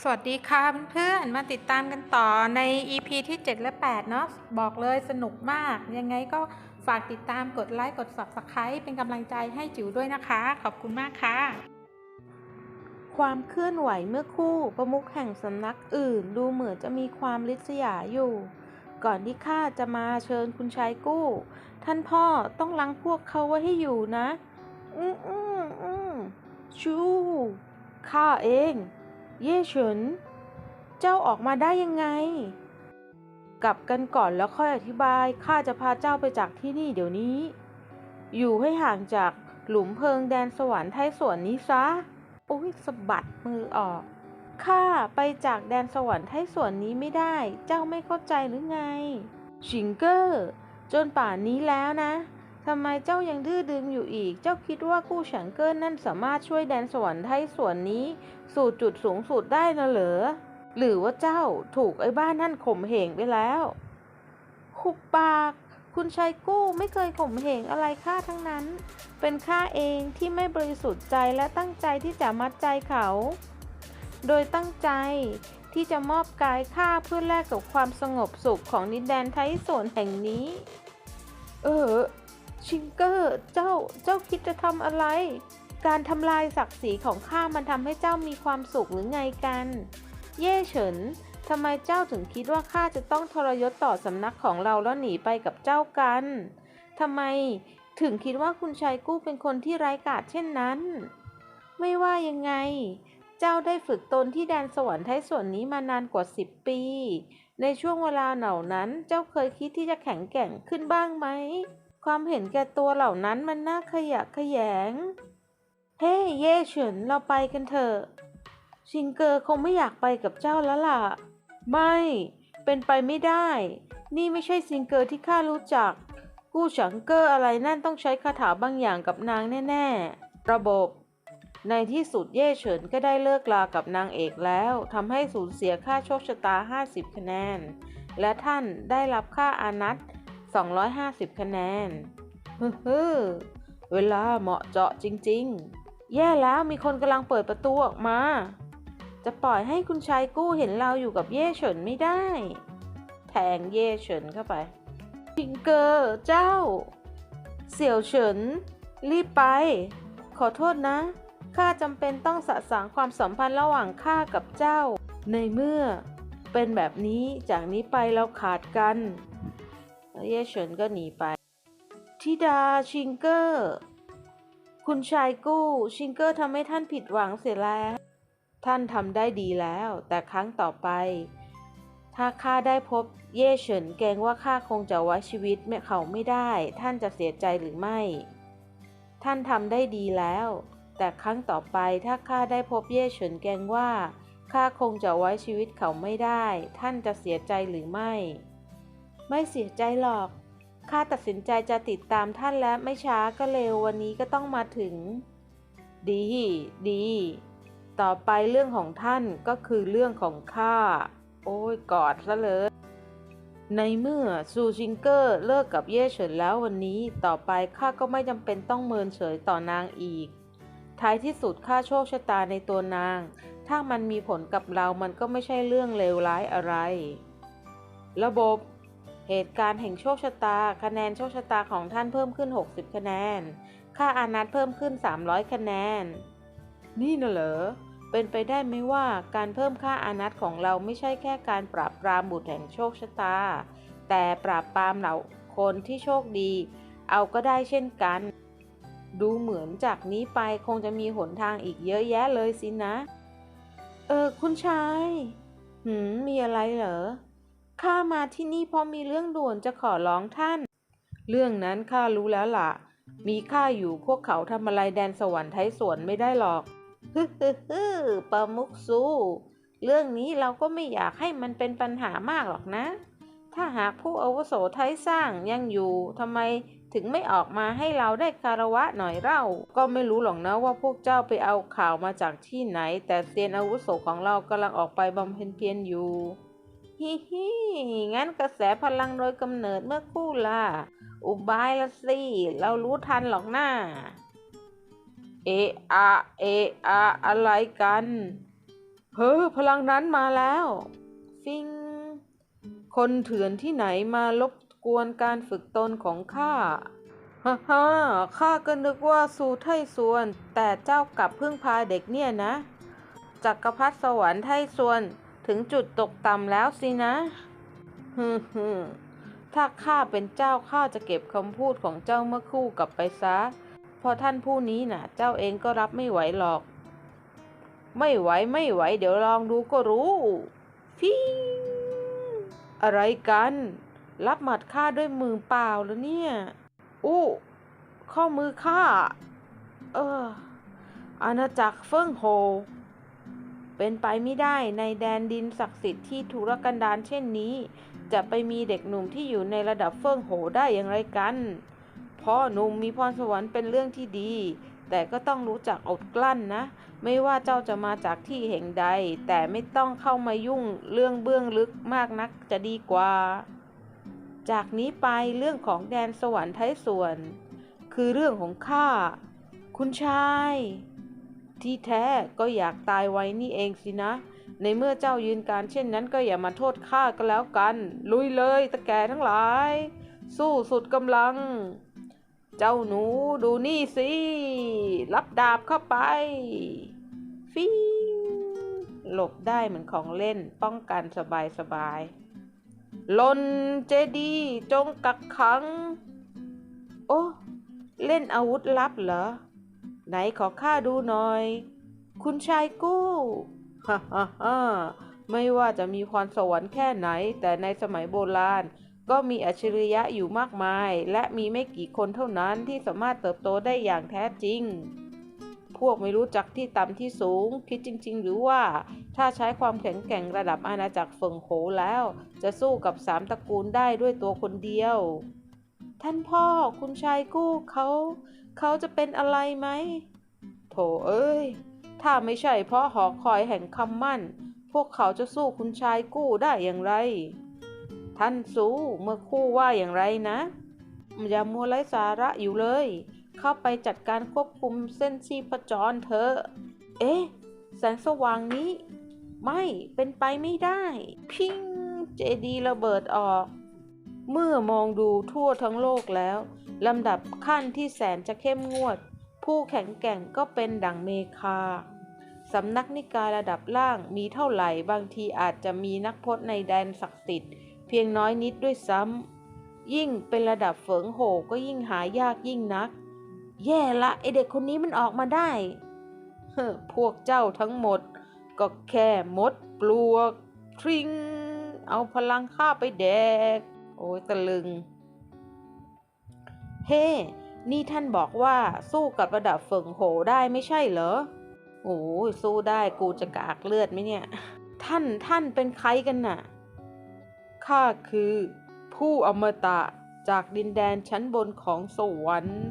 สวัสดีค่ะเพื่อนๆมาติดตามกันต่อใน EP ที่ 7 และ 8 เนาะบอกเลยสนุกมาก ยังไงก็ฝากติดตามกดไลค์กด Subscribe เป็นกำลังใจให้จิ๋วด้วยนะคะ ขอบคุณมากค่ะ ความเคลื่อนไหวเมื่อคู่ประมุขแห่งสำนักอื่น ดูเหมือนจะมีความริษยาอยู่ ก่อนที่ข้าจะมาเชิญคุณชายกู้ ท่านพ่อต้องลังพวกเขาไว้ให้อยู่นะ อืมอืมอืมชูข้าเอง เย่เฉิน เจ้าออกมาได้ยังไง กลับกันก่อนแล้วค่อยอธิบาย ข้าจะพาเจ้าไปจากที่นี่เดี๋ยวนี้ อยู่ให้ห่างจากหลุมเพลิงแดนสวรรค์ไทยสวนนี้ซะ โอ้ยสะบัดมือออก ข้าไปจากแดนสวรรค์ไทยสวนนี้ไม่ได้ เจ้าไม่เข้าใจหรือไง ชิงเกอร์ จนป่านนี้แล้วนะ ทำไมเจ้ายังดื้อดึงอยู่อีก เจ้าคิดว่ากู้ฉังเกิลนั่นสามารถช่วยแดนสวรรค์ไทยส่วนนี้ สู่จุดสูงสุดได้นะเหรอ หรือว่าเจ้าถูกไอ้บ้านนั่นข่มเหงไปแล้วหุบปาก คุณชายกู้ไม่เคยข่มเหงอะไรข้าทั้งนั้น เป็นข้าเองที่ไม่บริสุทธิ์ใจและตั้งใจที่จะมัดใจเขา โดยตั้งใจที่จะมอบกายข้าเพื่อแลกกับความสงบสุขของดินแดนไทยสวนแห่งนี้ เออ ชิงเกอร์เจ้าเจ้าคิดจะทำอะไร การทำลายศักดิ์ศรีของข้ามันทำให้เจ้ามีความสุขหรือไงกัน เย่เฉินทำไมเจ้าถึงคิดว่าข้าจะต้องทรยศต่อสำนักของเราแล้วหนีไปกับเจ้ากันทำไมถึงคิดว่าคุณชายกู้เป็นคนที่ไร้กาจเช่นนั้น ไม่ว่ายังไง เจ้าได้ฝึกตนที่แดนสวรรค์ไทยส่วนนี้มานานกว่าสิบปี ในช่วงเวลาเหล่านั้น เจ้าเคยคิดที่จะแข็งแกร่งขึ้นบ้างไหม ความเห็นแก่ตัวเหล่านั้นมันน่าขยะแขยง เฮ้ เย่เฉินเราไปกันเถอะ ชิงเกอร์คงไม่อยากไปกับเจ้าแล้วล่ะ ไม่ เป็นไปไม่ได้ นี่ไม่ใช่ซิงเกอร์ที่ข้ารู้จัก กู้ฉังเกอร์อะไรนั่นต้องใช้คาถาบางอย่างกับนางแน่ ๆ ระบบ ในที่สุดเย่เฉินก็ได้เลิกลากับนางเอกแล้วทำให้สูญเสียค่าโชคชะตา 50 คะแนน และท่านได้รับค่าอานัต 250 คะแนนฮึฮึเวลาเหมาะเจาะจริง ๆ แย่แล้วมีคนกำลังเปิดประตูออกมา จะปล่อยให้คุณชายกู้เห็นเราอยู่กับเย่เฉินไม่ได้ แทงเย่เฉินเข้าไปทิงเกอร์เจ้า เสี่ยวเฉิน รีบไป ขอโทษนะ ข้าจำเป็นต้องสะสางความสัมพันธ์ระหว่างข้ากับเจ้า ในเมื่อเป็นแบบนี้จากนี้ไปเราขาดกัน แล้วเย่เฉินก็หนีไปธิดาชิงเกอร์ คุณชายกู้ ชิงเกอร์ทำให้ท่านผิดหวังเสียแล้ว ท่านทำได้ดีแล้ว แต่ครั้งต่อไป ถ้าข้าได้พบเย่เฉินเกรงว่าข้าคงจะไว้ชีวิตเขาไม่ได้ ท่านจะเสียใจหรือไม่ ท่านทำได้ดีแล้ว แต่ครั้งต่อไปถ้าข้าได้พบเย่เฉินเกรงว่าข้าคงจะไว้ชีวิตเขาไม่ได้ ท่านจะเสียใจหรือไม่ ไม่เสียใจหรอก ข้าตัดสินใจจะติดตามท่านและไม่ช้าก็เร็ววันนี้ก็ต้องมาถึง ดี ดี ต่อไปเรื่องของท่านก็คือเรื่องของข้า โอ้ยกอดซะเลยในเมื่อซูชิงเกอร์เลิกกับเย่เฉินแล้ววันนี้ต่อไปข้าก็ไม่จำเป็นต้องเมินเฉยต่อนางอีก ท้ายที่สุดข้าโชคชะตาในตัวนาง ถ้ามันมีผลกับเรามันก็ไม่ใช่เรื่องเลวร้ายอะไร ระบบ เหตุการณ์แห่งโชคชะตา คะแนนโชคชะตาของท่านเพิ่มขึ้น 60 คะแนน ค่าอานัตเพิ่มขึ้น 300 คะแนน นี่น่ะเหรอ เป็นไปได้ไหมว่าการเพิ่มค่าอานัตของเราไม่ใช่แค่การปราบปรามบุตรแห่งโชคชะตา แต่ปราบปรามเหล่าคนที่โชคดี เอาก็ได้เช่นกัน ดูเหมือนจากนี้ไปคงจะมีหนทางอีกเยอะแยะเลยสินะ เออคุณชาย หืม มีอะไรเหรอ ข้ามาที่นี่เพราะมีเรื่องด่วนจะขอร้องท่าน เรื่องนั้นข้ารู้แล้วล่ะ มีข้าอยู่พวกเขาทำอะไรแดนสวรรค์ไทยสวนไม่ได้หรอกฮึฮึฮึปามุกซูเรื่องนี้เราก็ไม่อยากให้มันเป็นปัญหามากหรอกนะ ถ้าหากผู้อาวุโสไทยสร้างยังอยู่ทำไมถึงไม่ออกมาให้เราได้คารวะหน่อยเล่า ก็ไม่รู้หรอกนะว่าพวกเจ้าไปเอาข่าวมาจากที่ไหน แต่เซียนอาวุโสของเรากำลังออกไปบำเพ็ญเพียรอยู่ ฮิฮิงั้นกระแสพลังโดยกำเนิดเมื่อคู่ล่ะ อุบายละสิ เรารู้ทันหรอกน้า เออะเอะอะอะไรกัน เฮ้อพลังนั้นมาแล้ว ฟิง คนเถื่อนที่ไหนมารบกวนการฝึกตนของข้าฮ่าฮ่าข้าก็นึกว่าสู่ไทส่วน แต่เจ้ากลับพึ่งพาเด็กเนี่ยนะ จักรพรรดิสวรรค์ไทส่วน ถึงจุดตกต่ำแล้วสินะฮึฮึถ้าข้าเป็นเจ้าข้าจะเก็บคำพูดของเจ้าเมื่อคู่กลับไปซะพราะท่านผู้นี้น่ะ เจ้าเองก็รับไม่ไหวหรอก ไม่ไหวไม่ไหว เดี๋ยวลองดูก็รู้ฟิอะไรกัน รับหมัดข้าด้วยมือเปล่าแล้วเนี่ย อู้ข้อมือข้า เอออาณาจักรเฟิ่งโฮ เป็นไปไม่ได้ในแดนดินศักดิ์สิทธิ์ที่ทุรกันดารเช่นนี้ จะไปมีเด็กหนุ่มที่อยู่ในระดับเฟิ่องโหได้อย่างไรกัน พ่อหนุ่มมีพรสวรรค์เป็นเรื่องที่ดี แต่ก็ต้องรู้จักอดกลั้นนะ ไม่ว่าเจ้าจะมาจากที่แห่งใด แต่ไม่ต้องเข้ามายุ่งเรื่องเบื้องลึกมากนักจะดีกว่า จากนี้ไปเรื่องของแดนสวรรค์ไทยส่วน คือเรื่องของข้า คุณชาย ที่แท้ก็อยากตายไว้นี่เองสินะ ในเมื่อเจ้ายืนการเช่นนั้นก็อย่ามาโทษข้าก็แล้วกัน ลุยเลยตะแกทั้งหลาย สู้สุดกำลัง เจ้าหนูดูนี่สิ รับดาบเข้าไป ฟิงหลบได้เหมือนของเล่นป้องกันสบายสบายๆลนเจดีจงกักขัง โอ้ เล่นอาวุธลับเหรอ ไหนขอข้าดูหน่อย คุณชายกู้ฮ่าฮ่าฮ่าไม่ว่าจะมีพรสวรรค์แค่ไหน แต่ในสมัยโบราณ ก็มีอัจฉริยะอยู่มากมาย และมีไม่กี่คนเท่านั้นที่สามารถเติบโตได้อย่างแท้จริง พวกไม่รู้จักที่ต่ำที่สูง คิดจริง ๆ หรือว่าถ้าใช้ความแข็งแกร่งระดับอาณาจักรเฟิงโขแล้ว จะสู้กับสามตระกูลได้ด้วยตัวคนเดียว ท่านพ่อคุณชายกู้เขา เขาจะเป็นอะไรไหม โถเอ้ย ถ้าไม่ใช่เพราะหอคอยแห่งคำมั่น พวกเขาจะสู้คุณชายกู้ได้อย่างไร ท่านสู้เมื่อคู่ว่าอย่างไรนะอย่ามัวไร้สาระอยู่เลย เข้าไปจัดการควบคุมเส้นชีพจรเถอเอ๊ะ แสงสว่างนี้ ไม่เป็นไปไม่ได้ พิงเจดีระเบิดออก เมื่อมองดูทั่วทั้งโลกแล้ว ลำดับขั้นที่แสนจะเข้มงวด ผู้แข็งแกร่งก็เป็นดั่งเมคาสำนักนิกายระดับล่างมีเท่าไหร่บางทีอาจจะมีนักพจน์ในแดนศักดิ์สิทธิ์เพียงน้อยนิดด้วยซ้ำยิ่งเป็นระดับเฝิงโหก็ยิ่งหายากยิ่งนัก แย่ละไอเด็กคนนี้มันออกมาได้เฮ้พวกเจ้าทั้งหมด ก็แค่มดปลวกทริง เอาพลังข้าไปแดก โอ้ยตะลึง เฮ้นี่ท่านบอกว่าสู้กับระดับเฟิงโหได้ไม่ใช่เหรอ โอ้ยสู้ได้กูจะกากเลือดไหมเนี่ย ท่านท่านเป็นใครกันน่ะ ข้าคือ ผู้อมตะจากดินแดนชั้นบนของสวรรค์